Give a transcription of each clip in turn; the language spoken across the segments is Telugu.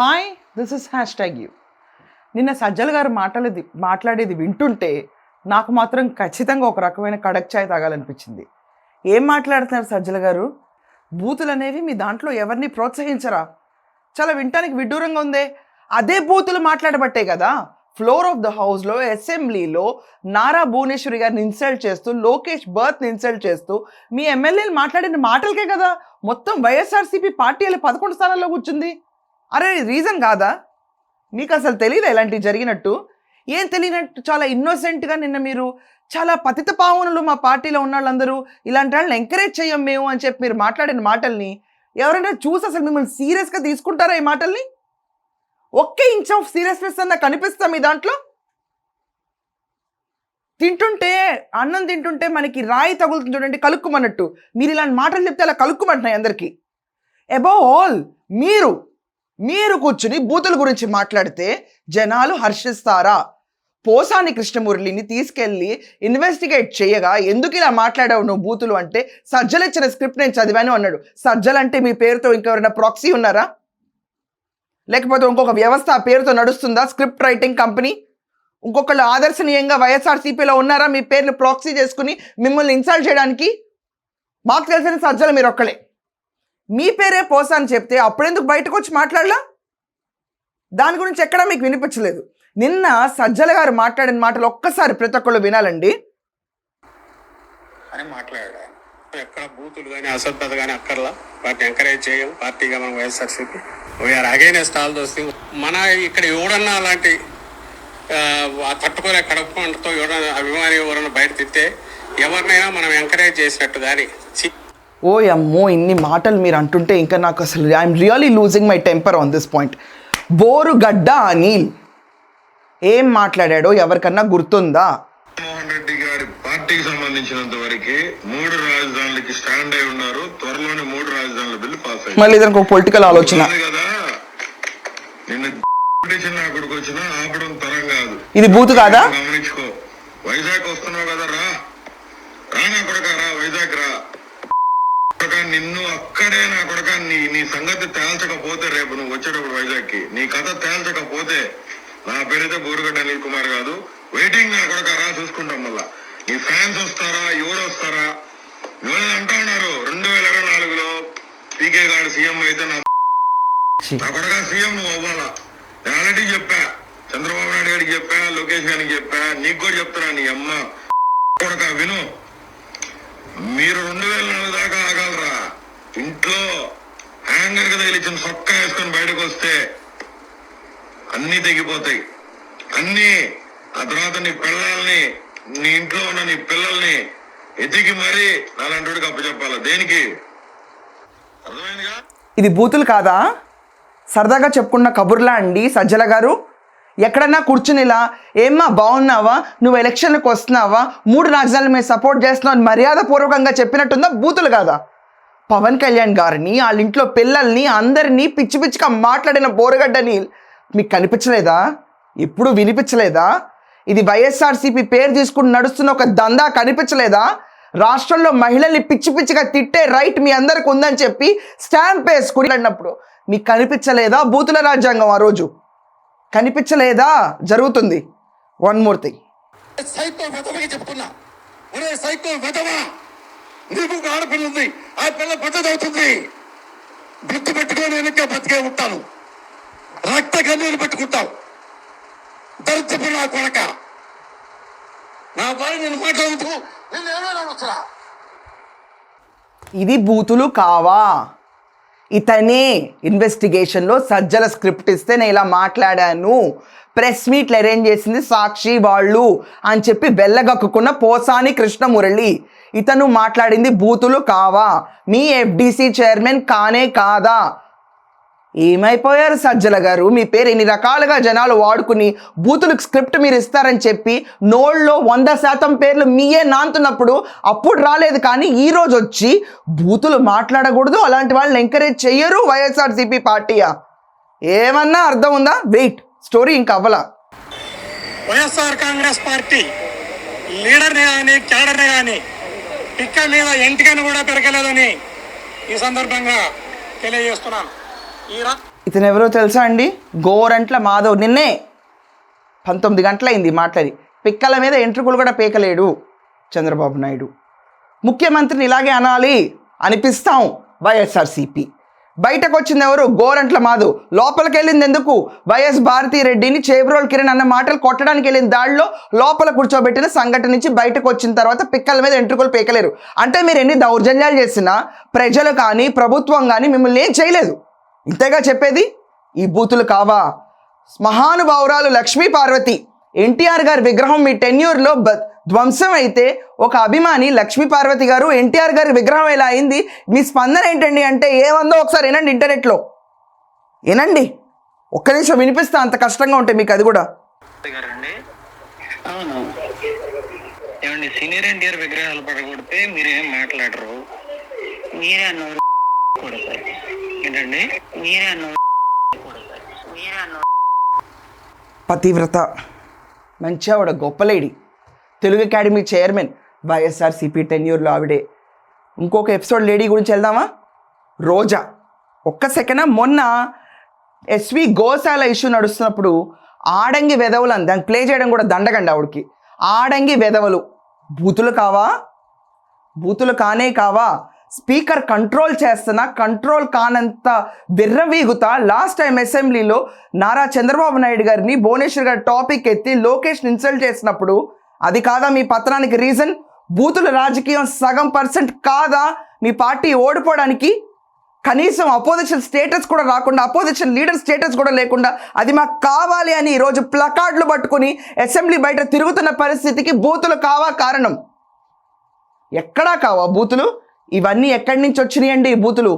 Hi this is hash tag you నిన్న సజ్జల్ గారు మాట్లాడేది మాట్లాడేది వింటుంటే నాకు మాత్రం ఖచ్చితంగా ఒక రకమైన కడక్ ఛాయ్ తాగాలనిపించింది. ఏం మాట్లాడుతున్నారు సజ్జల గారు? బూతులు అనేవి మీ దాంట్లో ఎవరిని ప్రోత్సహించరా? చాలా వినటానికి విడ్డూరంగా ఉందే. అదే బూతులు మాట్లాడబట్టే కదా. ఫ్లోర్ ఆఫ్ ద హౌస్లో అసెంబ్లీలో నారా భువనేశ్వరి గారిని ఇన్సల్ట్ చేస్తూ లోకేష్ బర్త్ని ఇన్సల్ట్ చేస్తూ మీ ఎమ్మెల్యేలు మాట్లాడిన మాటలకే కదా. మొత్తం వైఎస్ఆర్సీపీ పార్టీ పదకొండు స్థానాల్లో కూర్చుంది. అరే రీజన్ కాదా? మీకు అసలు తెలియదు ఇలాంటివి జరిగినట్టు? ఏం తెలియనట్టు? చాలా ఇన్నోసెంట్గా నిన్న మీరు చాలా పతిత పావనులు మా పార్టీలో ఉన్న వాళ్ళందరూ ఇలాంటి వాళ్ళని ఎంకరేజ్ చేయం మేము అని చెప్పి మీరు మాట్లాడిన మాటల్ని ఎవరైనా చూసి అసలు మిమ్మల్ని సీరియస్గా తీసుకుంటారా ఈ మాటల్ని? ఒకే ఇంచ్ ఆఫ్ సీరియస్నెస్ అన్న కనిపిస్తా మీ దాంట్లో? తింటుంటే అన్నం తింటుంటే మనకి రాయి తగులుతుంది చూడండి కలుక్కుమన్నట్టు. మీరు ఇలాంటి మాటలు చెప్తే అలా కలుక్కుమంటున్నాయి అందరికీ. అబౌవ్ ఆల్ మీరు మీరు కూర్చుని బూతుల గురించి మాట్లాడితే జనాలు హర్షిస్తారా? పోసాని కృష్ణమురళిని తీసుకెళ్ళి ఇన్వెస్టిగేట్ చేయగా ఎందుకు ఇలా మాట్లాడావు నువ్వు బూతులు అంటే? సజ్జలు ఇచ్చిన స్క్రిప్ట్ నేను చదివాను అన్నాడు. సజ్జలు అంటే మీ పేరుతో ఇంకెవరైనా ప్రాక్సీ ఉన్నారా? లేకపోతే ఇంకొక వ్యవస్థ ఆ పేరుతో నడుస్తుందా? స్క్రిప్ట్ రైటింగ్ కంపెనీ ఇంకొకళ్ళు ఆదర్శనీయంగా వైఎస్ఆర్సీపీలో ఉన్నారా? మీ పేర్లు ప్రాక్సీ చేసుకుని మిమ్మల్ని ఇన్సల్ట్ చేయడానికి? మాకు తెలిసిన సజ్జలు మీరు ఒక్కలే మీ పేరే పోసా అని చెప్తే అప్పుడెందుకు బయటకు వచ్చి మాట్లాడలా? దాని గురించి ఎక్కడా మీకు వినిపించలేదు. నిన్న సజ్జల గారు మాట్లాడిన మాటలు ఒక్కసారి ప్రతి ఒక్కళ్ళు వినాలండి. అని మాట్లాడాడు ఎక్కడ బూతులు కానీ అసభ్యత కానీ అక్కర్లా? వాటిని ఎంకరేజ్ చేయం. పార్టీగా మనం YSRCP. We're against all those మన ఇక్కడ ఎవడన్నా అలాంటి తట్టుకోలే కడుపుమంటతో ఎవడన్నా అభిమాని ఎవరన్నా బయట తిట్టే ఎవరినైనా మనం ఎంకరేజ్ చేసినట్టు కానీ ఓ అమ్మో ఇన్ని మాటలు మీరు అంటుంటే ఇంకా నాకు అసలు I'm really losing my temper on this point Borugadda Anil. ఏం మాట్లాడాడో ఎవరికన్నా గుర్తుందా? జగన్మోహన్ రెడ్డి గారి పార్టీకి సంబంధించినంత వరకు మూడు రాజధానులకి స్టాండ్ అయి ఉన్నారు. త్వరలోనే మూడు రాజధానుల బిల్లు పాస్ అయింది మళ్ళీ ఇతనికి ఒక పొలిటికల్ ఆలోచన. కాదు? నిన్న అక్కడికి వచ్చినా ఆపడం తరం కాదు. ఇది బూతు కాదా? గమనించుకో. వైజాగ్ వస్తున్నావు కదా రా రా నా కొడక రా వైజాగ్ రా కొడక నిన్ను అక్కడే నా కొడక నీ నీ సంగతి తేల్చకపోతే రేపు నువ్వు వచ్చేటప్పుడు వైజాగ్కి నీ కథ తేల్చకపోతే నా పేరైతే బోరుగడ్డ అనిల్ కుమార్ కాదు. వెయిటింగ్ నా కొడక రా చూసుకుంటాం మళ్ళా. నీ ఫ్యాన్స్ వస్తారా? ఎవరు వస్తారా? ఎవరు అంటా ఉన్నారు? రెండు వేల ఇరవై నాలుగులో పీకే గారు సీఎం అయితే నా. నా కొడక సీఎం నువ్వు అవ్వాలా? నేను ఆల్రెడీ చెప్పా. చంద్రబాబు నాయుడు గారికి చెప్పా లోకేష్ గారికి చెప్పా. నీకు కూడా చెప్తున్నా నీ అమ్మ. కొడక విను. మీరు రెండు వేల నాలుగు దాకా ఇంట్లో హ్యాంగర్కి తగిలిచ్చిన సొక్క వేసుకొని బయటకు వస్తే అన్ని తెగిపోతాయి. అన్ని ఆ తర్వాత నీ పిల్లల్ని నీ ఇంట్లో ఉన్న నీ పిల్లల్ని ఎదిగి మరీ నాలంటి అప్పచెప్పాలి దేనికి? అర్థమైందిగా? ఇది బూతులు కాదా? సరదాగా చెప్పుకున్న కబుర్లా అండి సజ్జల గారు. ఎక్కడన్నా కూర్చుని ఇలా ఏమ్మా బాగున్నావా? నువ్వు ఎలక్షన్లకు వస్తున్నావా? మూడు రాజధానులు మేము సపోర్ట్ చేస్తున్నావు అని మర్యాదపూర్వకంగా చెప్పినట్టుందా బూతులు కాదా? పవన్ కళ్యాణ్ గారిని వాళ్ళ ఇంట్లో పిల్లల్ని అందరినీ పిచ్చి పిచ్చిగా మాట్లాడిన బోరగడ్డని మీకు కనిపించలేదా? ఎప్పుడు వినిపించలేదా? ఇది వైఎస్ఆర్సీపీ పేరు తీసుకుని నడుస్తున్న ఒక దందా కనిపించలేదా? రాష్ట్రంలో మహిళల్ని పిచ్చి పిచ్చిగా తిట్టే రైట్ మీ అందరికి ఉందని చెప్పి స్టాంప్ వేసుకుని అన్నప్పుడు మీకు కనిపించలేదా బూతుల రాజ్యాంగం ఆ రోజు? కనిపించలేదా? జరుగుతుంది. One more thing. సైకో చెప్తున్నా సైకో నీకు ఒక ఆడపిల్ల ఉంది. ఆ పిల్ల పెద్దదవుతుంది గుర్తు పెట్టుకొని వెనక బతికే ఉంటాను. రక్త కన్నీరు పెట్టుకుంటావు. దరిద్రపు నా కొడక. నా భార్య నేను మాట్లాడుతూ నేను ఏమైనా వచ్చా ఇది బూతులు కావా? ఇతనే ఇన్వెస్టిగేషన్లో సజ్జల స్క్రిప్ట్ ఇస్తే నేను ఇలా మాట్లాడాను. ప్రెస్ మీట్లు అరేంజ్ చేసింది సాక్షి వాళ్ళు అని చెప్పి బెల్లగక్కుకున్న పోసాని కృష్ణమురళి. ఇతను మాట్లాడింది బూతులు కావా? మీ ఎఫ్డిసి చైర్మన్ కానే కాదా? ఏమైపోయారు సజ్జల గారు? మీ పేరు ఎన్ని రకాలుగా జనాలు వాడుకుని బూతులకు స్క్రిప్ట్ మీరు ఇస్తారని చెప్పి నోళ్ళలో వంద శాతం పేర్లు మీయే నాంతున్నప్పుడు అప్పుడు రాలేదు కానీ ఈ రోజు వచ్చి బూతులు మాట్లాడకూడదు అలాంటి వాళ్ళని ఎంకరేజ్ చెయ్యరు వైఎస్ఆర్సీపీ పార్టీయా? ఏమన్నా అర్థం ఉందా? వెయిట్ స్టోరీ ఇంకా అవ్వలా. వైఎస్ఆర్ కాంగ్రెస్ పార్టీ లీడర్ని కానీ క్యాడర్ని కానీ పిక్క మీద ఎంటికను కూడా పెరగలేదని ఈ సందర్భంగా తెలియజేస్తున్నాను. ఇతను ఎవరో తెలుసా అండి? గోరంట్ల మాధవ్. నిన్నే పంతొమ్మిది గంటలైంది మాట్లాడి. పిక్కల మీద ఎంట్రుకులు కూడా పీకలేడు చంద్రబాబు నాయుడు. ముఖ్యమంత్రిని ఇలాగే అనాలి అనిపిస్తాం వైఎస్ఆర్సీపీ. బయటకు వచ్చింది ఎవరు? గోరంట్ల మాధు. లోపలికి వెళ్ళింది ఎందుకు వైఎస్ భారతీ రెడ్డిని చేబ్రోల్ కిరణ్ అన్న మాటలు కొట్టడానికి వెళ్ళిన దాడిలో లోపల కూర్చోబెట్టిన సంఘటన నుంచి బయటకు వచ్చిన తర్వాత పిక్కల మీద ఎంట్రుకలు పీకలేరు. అంటే మీరు ఎన్ని దౌర్జన్యాలు చేసినా ప్రజలు కానీ ప్రభుత్వం కానీ మిమ్మల్ని ఏం చేయలేదు. ఇంతేగా చెప్పేది? ఈ బూతులు కావా? మహానుభావురాలు లక్ష్మీ పార్వతి ఎన్టీఆర్ గారి విగ్రహం మీ టెన్యూర్లో బ ధ్వంసం అయితే ఒక అభిమాని లక్ష్మీ పార్వతి గారు ఎన్టీఆర్ గారి విగ్రహం ఇలా అయింది? మీ స్పందన ఏంటండి అంటే ఏమందో ఒకసారి వినండి ఇంటర్నెట్లో. వినండి. ఒక్క నిమిషం వినిపిస్తా అంత కష్టంగా ఉంటే మీకు అది కూడా. ఏమండి సీనియర్ ఎన్టీఆర్ విగ్రహాలు పడగొడితే మీరేం మాట్లాడరు? మీరే అన్నారు ఏంటండి? మీరే అన్నారు మీరే అన్నారు పతివ్రత. మంచి ఆవిడ గొప్ప lady. Telugu academy chairman YSR CP టెన్యూర్లో ఆవిడే ఇంకొక ఎపిసోడ్ లేడీ గురించి వెళ్దామా? రోజా. ఒక్క సెకండ్ మొన్న ఎస్వి గోశాల ఇష్యూ నడుస్తున్నప్పుడు ఆడంగి వెధవలు అని దాన్ని ప్లే చేయడం కూడా దండగండి ఆవిడకి. ఆడంగి వెధవలు. బూతులు కావా? బూతులు కానే కావా? స్పీకర్ కంట్రోల్ చేస్తున్నా కంట్రోల్ కానంత విర్రవీగుతా. లాస్ట్ టైం అసెంబ్లీలో నారా చంద్రబాబు నాయుడు గారిని భువనేశ్వర్ గారి టాపిక్ ఎత్తి లోకేష్ ఇన్సల్ట్ చేసినప్పుడు అది కాదా మీ పత్రానికి రీజన్ బూతుల రాజకీయం సగం పర్సెంట్ కాదా? మీ పార్టీ ఓడిపోవడానికి కనీసం అపోజిషన్ స్టేటస్ కూడా రాకుండా అపోజిషన్ లీడర్ స్టేటస్ కూడా లేకుండా అది మాకు కావాలి అని ఈరోజు ప్లకార్డులు పట్టుకుని అసెంబ్లీ బయట తిరుగుతున్న పరిస్థితికి బూతులు కావా కారణం? ఎక్కడా కావా బూతులు? ఇవన్నీ ఎక్కడి నుంచి వచ్చినాయండి ఈ బూతులు?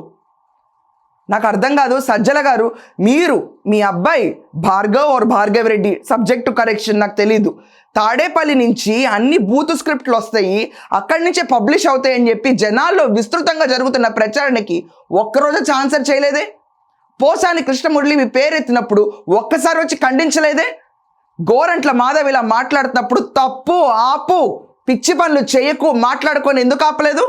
నాకు అర్థం కాదు సజ్జల గారు మీరు మీ అబ్బాయి Bhargav R Bhargav Reddy subject correction నాకు తెలీదు. తాడేపల్లి నుంచి అన్ని బూత్ స్క్రిప్ట్లు వస్తాయి అక్కడి నుంచే పబ్లిష్ అవుతాయని చెప్పి జనాల్లో విస్తృతంగా జరుగుతున్న ప్రచారణకి ఒక్కరోజు ఛాన్సర్ చేయలేదే? పోసాని కృష్ణమురళి మీ పేరెత్తినప్పుడు ఒక్కసారి వచ్చి ఖండించలేదే? గోరంట్ల మాధవ్ ఇలా మాట్లాడుతున్నప్పుడు తప్పు ఆపు పిచ్చి పనులు చేయకు మాట్లాడుకొని ఎందుకు ఆపలేదు?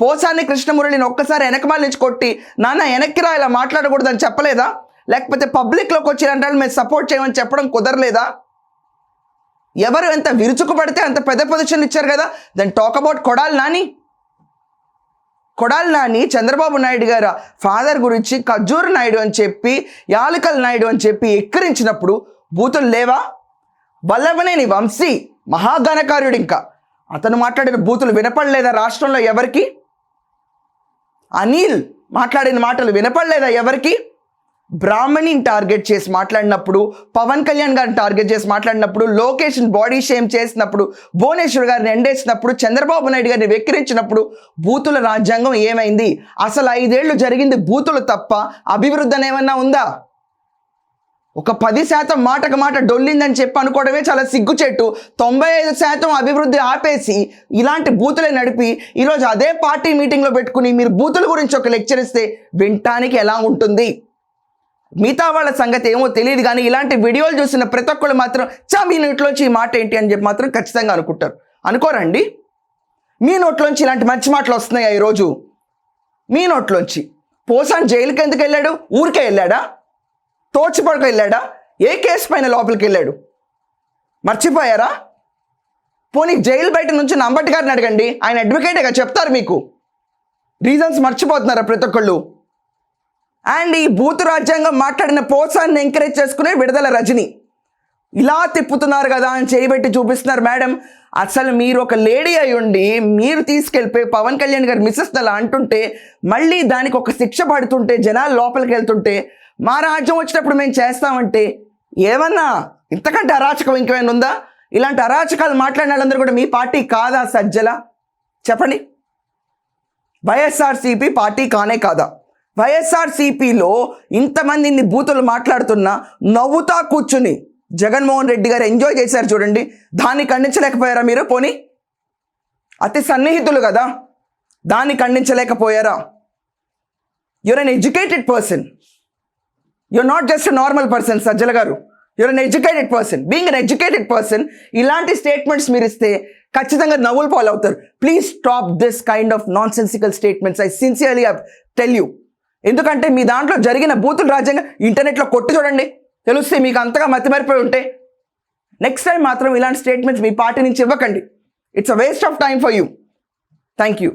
పోసాని కృష్ణమురళిని ఒక్కసారి వెనకమాల నుంచి కొట్టి నాన్న వెనక్కి రా ఇలా మాట్లాడకూడదని చెప్పలేదా? లేకపోతే పబ్లిక్లోకి వచ్చిన మేము సపోర్ట్ చేయమని చెప్పడం కుదరలేదా? ఎవరు ఎంత విరుచుకుపడితే అంత పెద్ద పొజిషన్ ఇచ్చారు కదా? Then talk about Kodali Nani. Kodali Nani Chandrababu Naidu garu father గురించి ఖజూర్ నాయుడు అని చెప్పి యాలకల్ నాయుడు అని చెప్పి ఎక్కిరించినప్పుడు బూతులు లేవా? వల్లభనేని వంశీ మహాగణకార్యుడు ఇంకా. అతను మాట్లాడిన బూతులు వినపడలేదా రాష్ట్రంలో ఎవరికి? అనిల్ మాట్లాడిన మాటలు వినపడలేదా ఎవరికి? బ్రాహ్మణిని టార్గెట్ చేసి మాట్లాడినప్పుడు పవన్ కళ్యాణ్ గారిని టార్గెట్ చేసి మాట్లాడినప్పుడు లోకేష్ని బాడీ షేమ్ చేసినప్పుడు భువనేశ్వర్ గారిని ఎండేసినప్పుడు చంద్రబాబు నాయుడు గారిని వెక్కిరించినప్పుడు బూతుల రాజ్యాంగం ఏమైంది? అసలు ఐదేళ్ళు జరిగింది బూతులు తప్ప అభివృద్ధి అని ఉందా? ఒక పది శాతం మాటకు మాట డొల్లిందని చెప్పి అనుకోవడమే చాలా సిగ్గుచెట్టు. తొంభై ఐదు శాతం అభివృద్ధి ఆపేసి ఇలాంటి బూతులే నడిపి ఈరోజు అదే పార్టీ మీటింగ్లో పెట్టుకుని మీరు బూతుల గురించి ఒక లెక్చర్ ఇస్తే వినటానికి ఎలా ఉంటుంది? మిగతా వాళ్ళ సంగతి ఏమో తెలియదు కానీ ఇలాంటి వీడియోలు చూసిన ప్రతి ఒక్కళ్ళు మాత్రం చా మీ నోట్లోంచి ఈ మాట ఏంటి? అని చెప్పి మాత్రం ఖచ్చితంగా అనుకుంటారు. అనుకోరండి. మీ నోట్లోంచి ఇలాంటి మంచి మాటలు వస్తున్నాయి ఈరోజు? మీ నోట్లోంచి. పోసాన్ జైలుకి ఎందుకు వెళ్ళాడు? ఊరికే వెళ్ళాడా? తోచిపడక వెళ్ళాడా? ఏ కేసు పైన లోపలికి వెళ్ళాడు మర్చిపోయారా? పోనీ జైలు బయట నుంచి నంబటి గారిని అడగండి. ఆయన అడ్వకేటేగా చెప్తారు మీకు. రీజన్స్ మర్చిపోతున్నారా ప్రతి ఒక్కళ్ళు? అండ్ ఈ బూతు రాజ్యాంగం మాట్లాడిన పోసాన్ని ఎంకరేజ్ చేసుకునే విడుదల రజని. ఇలా తిప్పుతున్నారు కదా అని చేయబెట్టి చూపిస్తున్నారు మేడం. అసలు మీరు ఒక లేడీ అయి ఉండి మీరు తీసుకెళ్ళిపోయి పవన్ కళ్యాణ్ గారు మిస్సెస్ అలా అంటుంటే మళ్ళీ దానికి ఒక శిక్ష పడుతుంటే జనాలు లోపలికి వెళ్తుంటే మా రాజ్యం వచ్చినప్పుడు మేము చేస్తామంటే ఏమన్నా ఇంతకంటే అరాచకం ఇంకేమైనా ఉందా? ఇలాంటి అరాచకాలు మాట్లాడిన వాళ్ళందరూ కూడా మీ పార్టీ కాదా సజ్జల? చెప్పండి. వైఎస్ఆర్సీపీ పార్టీ కానే కాదా? వైఎస్ఆర్సీపీలో ఇంతమంది ఇన్ని బూతులు మాట్లాడుతున్నా నవ్వుతా కూర్చుని జగన్మోహన్ రెడ్డి గారు ఎంజాయ్ చేశారు చూడండి. దాన్ని ఖండించలేకపోయారా మీరు? పోనీ. అతి సన్నిహితులు కదా. దాన్ని ఖండించలేకపోయారా? Your uneducated person you're not just normal person Sajjala garu your uneducated person being uneducated person ఇలాంటి స్టేట్మెంట్స్ మీరు ఇస్తే ఖచ్చితంగా నవ్వులు పాలు అవుతారు please stop this kind of nonsensical statements I sincerely tell you ఎందుకంటే మీ దాంట్లో జరిగిన బూతులు రాజ్యంగా ఇంటర్నెట్లో కొట్టి చూడండి. తెలుస్తే మీకు అంతగా మతిమరిపోయి ఉంటే. నెక్స్ట్ టైం మాత్రం ఇలాంటి స్టేట్మెంట్స్ మీ పార్టీ నుంచి ఇవ్వకండి. It's a waste of time for you thank you